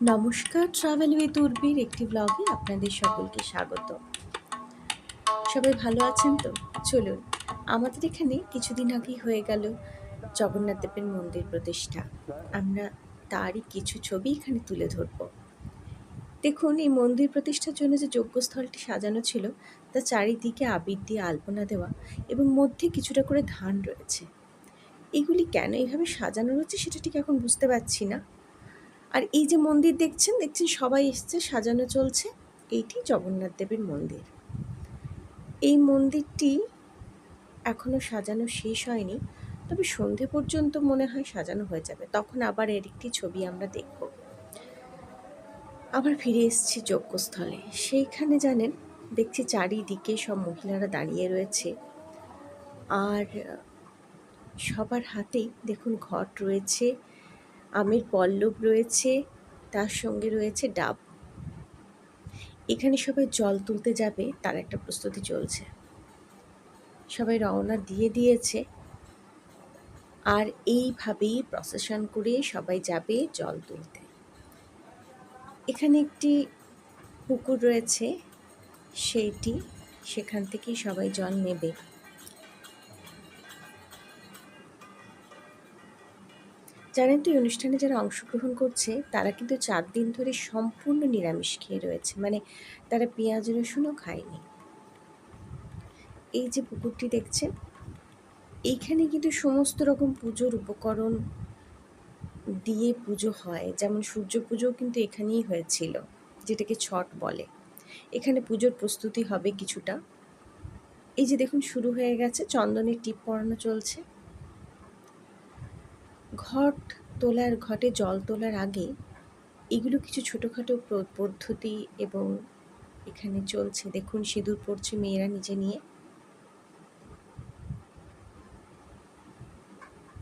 নমস্কার travel with উর্বির একটি ব্লগে আপনাদের সকলকে স্বাগত। সবাই ভালো আছেন তো? চলুন, আমাদের এখানে কিছুদিন আগেই হয়ে গেল জগন্নাথ দেবের মন্দির প্রতিষ্ঠা। আমরা তারই কিছু ছবি এখানে তুলে ধরব। দেখুন, এই মন্দির প্রতিষ্ঠার জন্য যে যজ্ঞস্থলটি সাজানো ছিল, তা চারিদিকে আবির দিয়ে আলপনা দেওয়া এবং মধ্যে কিছুটা করে ধান রয়েছে। এগুলি কেন এইভাবে সাজানো রয়েছে সেটা ঠিক এখন বুঝতে পারছি না। আর এই যে মন্দির দেখছেন দেখছেন সবাই এসছে, সাজানো চলছে। এইটি জগন্নাথ দেবের মন্দির। এই মন্দিরটি এখনও সাজানো শেষ হয়নি, তবে সন্ধে পর্যন্ত মনে হয় সাজানো হয়ে যাবে। তখন আবার এর একটি ছবি আমরা দেখব। আবার ফিরে এসেছি যজ্ঞস্থলে। সেইখানে জানেন, দেখছি চারিদিকে সব মহিলারা দাঁড়িয়ে রয়েছে। আর সবার হাতেই দেখুন ঘট রয়েছে। আমের পল্লব রয়েছে, তার সঙ্গে রয়েছে ডাব। এখানে সবাই জল তুলতে যাবে, তার একটা প্রস্তুতি চলছে। সবাই রওনা দিয়ে দিয়েছে। আর এইভাবেই প্রসেশন করে সবাই যাবে জল তুলতে। এখানে একটি পুকুর রয়েছে, সেইটি সেখান থেকেই সবাই জল নেবে। জানেন তো, এই অনুষ্ঠানে যারা অংশগ্রহণ করছে, তারা কিন্তু চার দিন ধরে সম্পূর্ণ নিরামিষ খেয়ে রয়েছে। মানে তারা পেঁয়াজ, রসুনও খায়নি। এই যে পুকুরটি দেখছেন, এইখানে কিন্তু সমস্ত রকম পুজোর উপকরণ দিয়ে পুজো হয়। যেমন সূর্য পুজোও কিন্তু এখানেই হয়েছিল, যেটাকে ছট বলে। এখানে পুজোর প্রস্তুতি হবে কিছুটা। এই যে দেখুন, শুরু হয়ে গেছে, চন্দনের টিপ পরানো চলছে। ঘট তোলার, ঘটে জল তোলার আগে এগুলো কিছু ছোটোখাটো পদ্ধতি এবং এখানে চলছে। দেখুন, সিঁদুর পড়ছে মেয়েরা নিজে নিয়ে।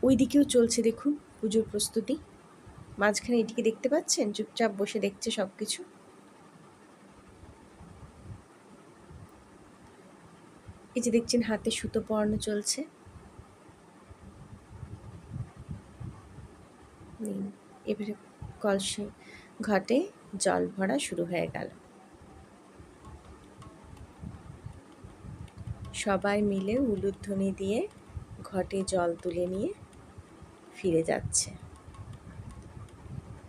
ওই দিকেও চলছে, দেখুন, পুজোর প্রস্তুতি। মাঝখানে এটিকে দেখতে পাচ্ছেন? চুপচাপ বসে দেখছে সব কিছু এই যে দেখছেন, হাতে সুতো পরানো চলছে। এবারে কলসে ঘটে, জল ভরা শুরু হয়ে গেল। সবাই মিলে উলুধ্বনি দিয়ে ঘটে জল তুলে নিয়ে ফিরে যাচ্ছে।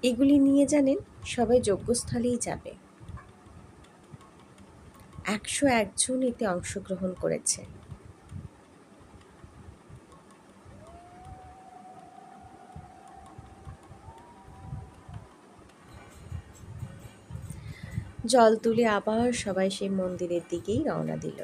এগুলি নিয়ে জানেন, সবাই যজ্ঞস্থলেই যাবে। একশো একজন এতে অংশগ্রহণ করেছে। জল তুলে আবার সবাই সেই মন্দিরের দিকেই রওনা দিল।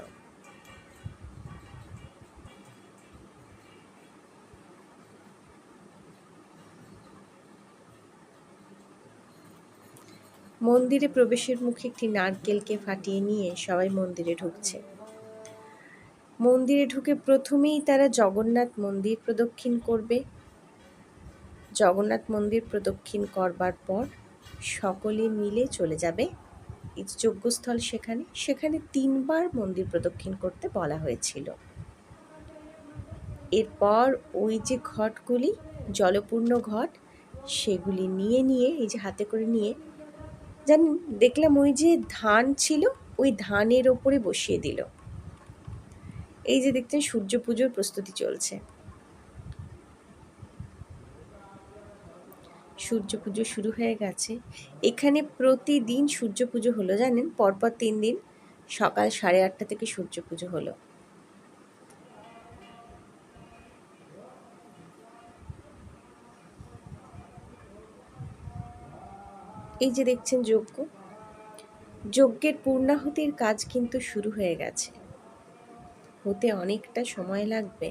মন্দিরে প্রবেশের মুখে একটি নারকেলকে ফাটিয়ে নিয়ে সবাই মন্দিরে ঢুকছে। মন্দিরে ঢুকে প্রথমেই তারা জগন্নাথ মন্দির প্রদক্ষিণ করবে। জগন্নাথ মন্দির প্রদক্ষিণ করবার পর সকলে মিলে চলে যাবে। যজ্ঞস্থল সেখানে সেখানে তিনবার মন্দির প্রদক্ষিণ করতে বলা হয়েছিল। এরপর ওই যে ঘটগুলি, জলপূর্ণ ঘট, সেগুলি নিয়ে নিয়ে, এই যে হাতে করে নিয়ে, জানেন, দেখলাম ওই যে ধান ছিল, ওই ধানের ওপরে বসিয়ে দিল। এই যে দেখছেন সূর্য পুজোর প্রস্তুতি চলছে। সূর্য পুজো শুরু হয়ে গেছে। এখানে প্রতিদিন সূর্য পুজো হলো, জানেন? পরপর তিন দিন সকাল সাড়ে আটটা থেকে সূর্য পুজো হলো। এই যে দেখছেন যজ্ঞ। যজ্ঞের পূর্ণাহুতির কাজ কিন্তু শুরু হয়ে গেছে। হতে অনেকটা সময় লাগবে।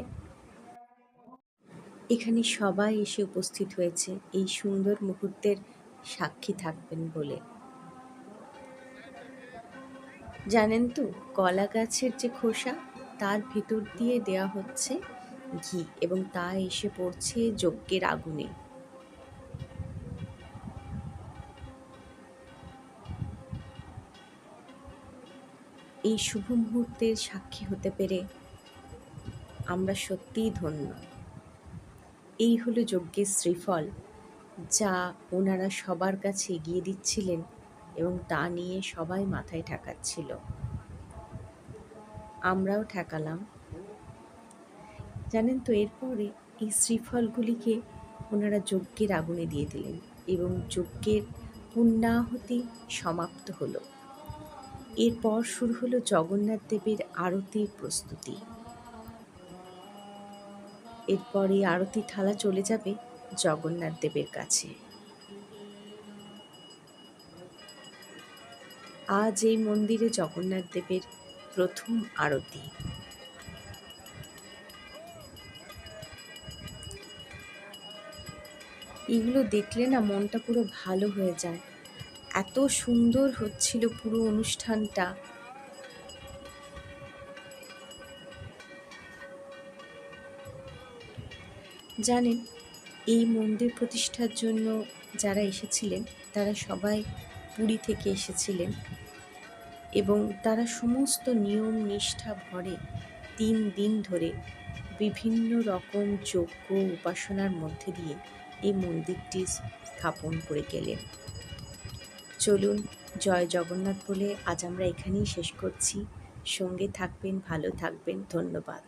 এখানে সবাই এসে উপস্থিত হয়েছে। এই সুন্দর মুহূর্তের সাক্ষী থাকবেন বলে। জানেন তো কলা গাছের যে খোসা, তার ভিতর দিয়ে দেয়া হচ্ছে ঘি এবং তা এসে পড়ছে যজ্ঞের আগুনে। এই শুভ মুহূর্তের সাক্ষী হতে পেরে আমরা সত্যিই ধন্য। এই হলো যজ্ঞের শ্রীফল, যা ওনারা সবার কাছে এগিয়ে দিচ্ছিলেন এবং তা নিয়ে সবাই মাথায় ঠেকাচ্ছিল। আমরাও ঠেকালাম। জানেন তো, এরপরে এই শ্রীফলগুলিকে ওনারা যজ্ঞের আগুনে দিয়ে দিলেন এবং যজ্ঞের পুণ্যাহতি সমাপ্ত হলো। এরপর শুরু হলো জগন্নাথ দেবের আরতির প্রস্তুতি। এরপর আরতি থালা চলে যাবে জগন্নাথ দেবের কাছে। আজ এই মন্দিরে জগন্নাথ দেবের প্রথম আরতি। এগুলো দেখলে না মনটা পুরো ভালো হয়ে যায়। এত সুন্দর হচ্ছিল পুরো অনুষ্ঠানটা। জানেন, এই মন্দির প্রতিষ্ঠার জন্য যারা এসেছিলেন, তারা সবাই পুরী থেকে এসেছিলেন। এবং তারা সমস্ত নিয়ম, নিষ্ঠা ভরে তিন দিন ধরে বিভিন্ন রকম যজ্ঞ উপাসনার মধ্যে দিয়ে এই মন্দিরটি স্থাপন করে গেলেন। চলুন, জয় জগন্নাথ বলে আজ আমরা এখানেই শেষ করছি। সঙ্গে থাকবেন, ভালো থাকবেন, ধন্যবাদ।